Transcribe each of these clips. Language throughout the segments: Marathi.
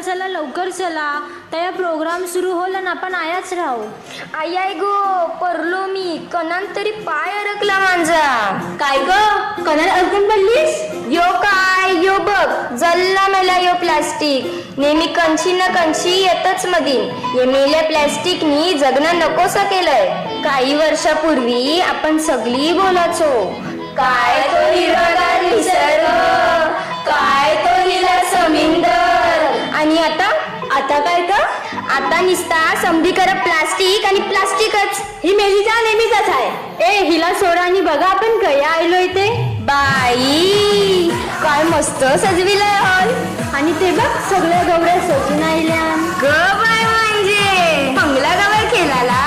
चला चला लवकर चला. त्या प्रोग्राम सुरू होल ना आपण आयाच राहू. आई आई गो परलो मी. कणान तरी पाय अडकला माझा. काय ग? कलर अडकून पडलीस? यो काय? यो बघ. जल्ला मेला यो प्लास्टिक नेहमी कंची ना कंची येतच मधीन. ये मेल्या प्लास्टिकनी जगणं नकोसं केलंय काही वर्षापूर्वी आपण सगळी बोलायचो. काय तो हिरवागार निसर्ग? काय तो हिला समिंदर आणि आता आता काय का आता निसता समधीकर प्लास्टिक आणि प्लास्टिकच. ही मेलीचा नेहमीचाच आहे. ए हिला सोडा आणि बघा आपण कया आलो इथे. बाई काय मस्त सजविलंय हॉल. आणि ते बघ सगळ्या गवऱ्या सजून आल्या ग बाय म्हणजे. बंगला गवळ खेळाला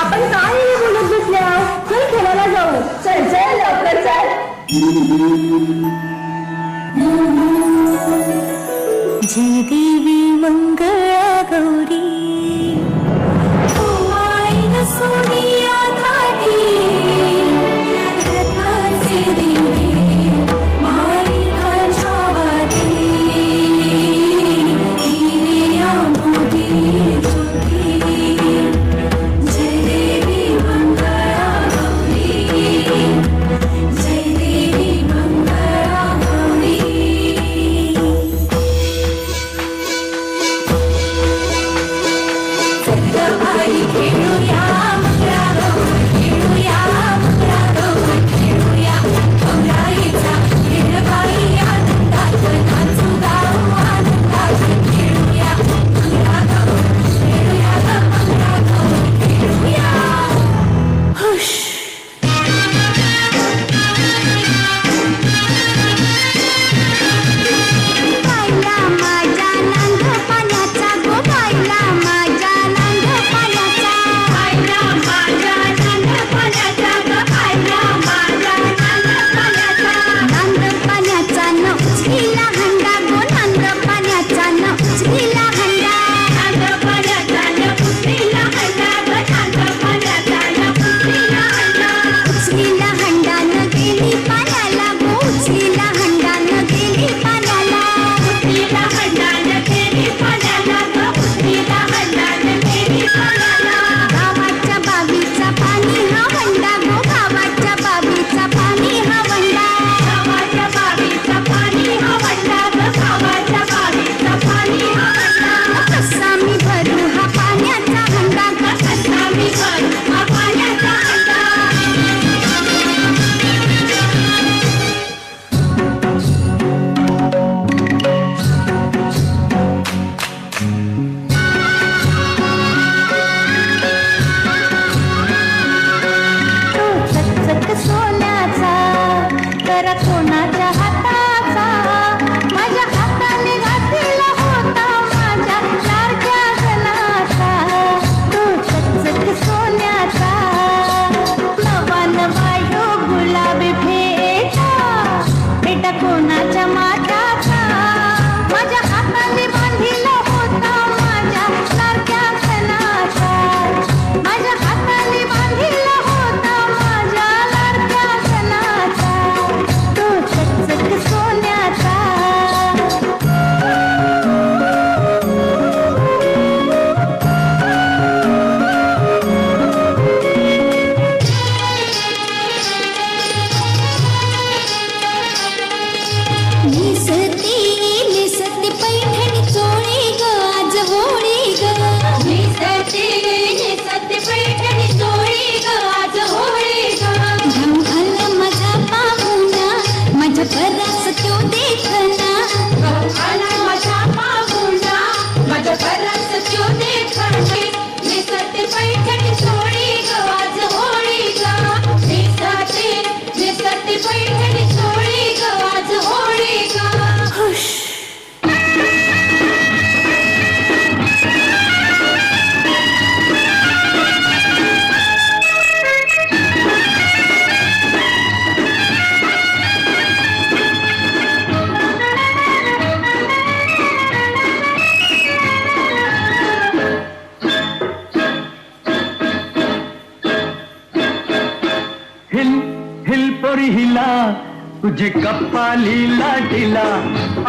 आपण काय बोलत बसले चल खेळायला जाऊ. चल चल लवकर चल. যে हिल हिल पोरी हिला तुझे कप्पा लीला टिला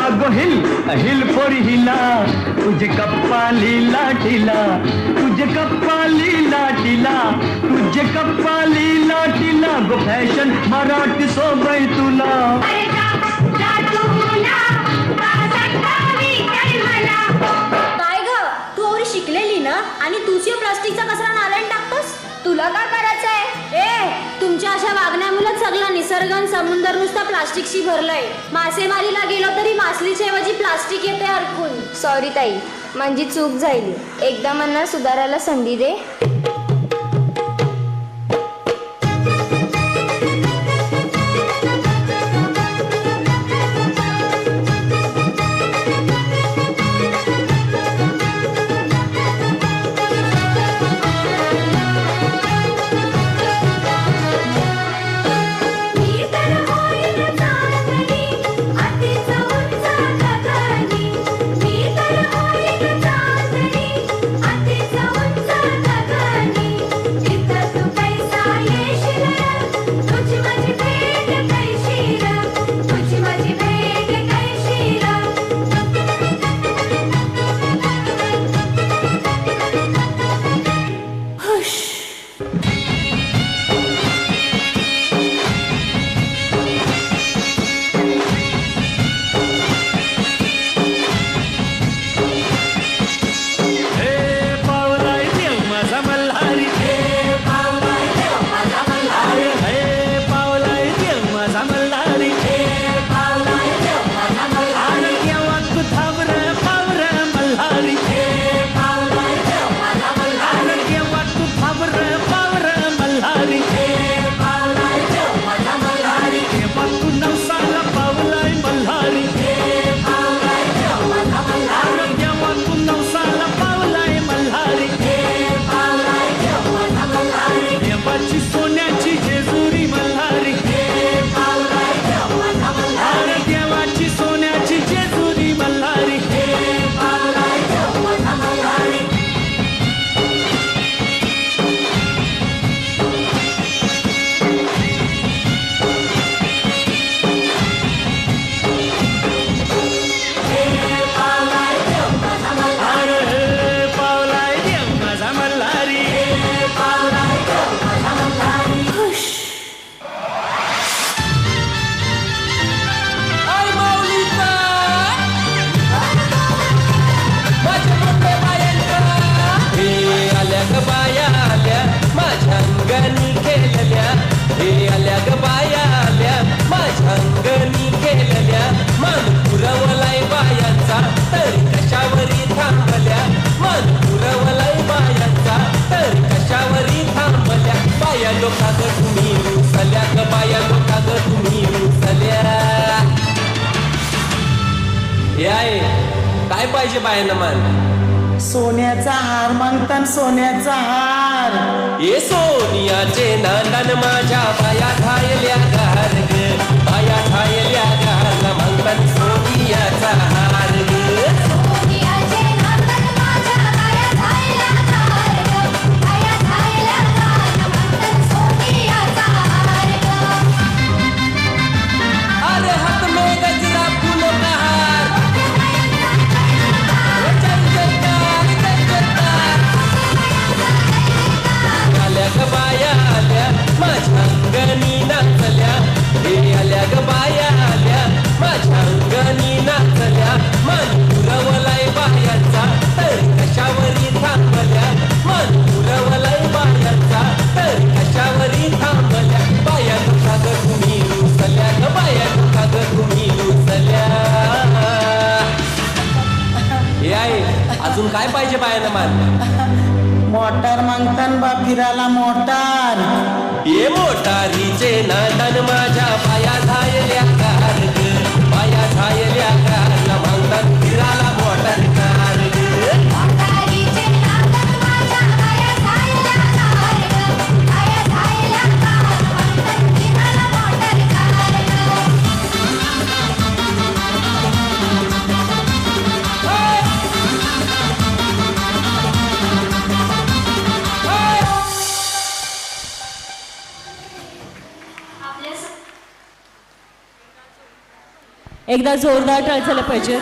अगो हिल हिल पोरी हिला तुझे कप्पा लीला टिला तुझे कप्पा लीला टिला तुझे कप्पा लीला टिला गो फैशन मराठी सोबई तुला. समुंदरगन समुंदर नुसता प्लास्टिकशी भरलंय. मासेमारीला गेलो तरी मासलीच्या ऐवजी प्लास्टिक येते अडकून सॉरी ताई माझी चूक झाली. एकदा मला सुधारायला संधी दे. बाया लोका ग तुम्ही बाया लोका तुम्ही सल्या याय काय पाहिजे बायांना मान? सोन्याचा हार मागतान सोन्याचा हार. ये सोनियाचे नंदन माझ्या पाया घायल्या घा निघाला मोटार. ये मोटारीचे नादन माझ्या पाया झालेल्या कार एकदा जोरदार टाळ झालं पाहिजे.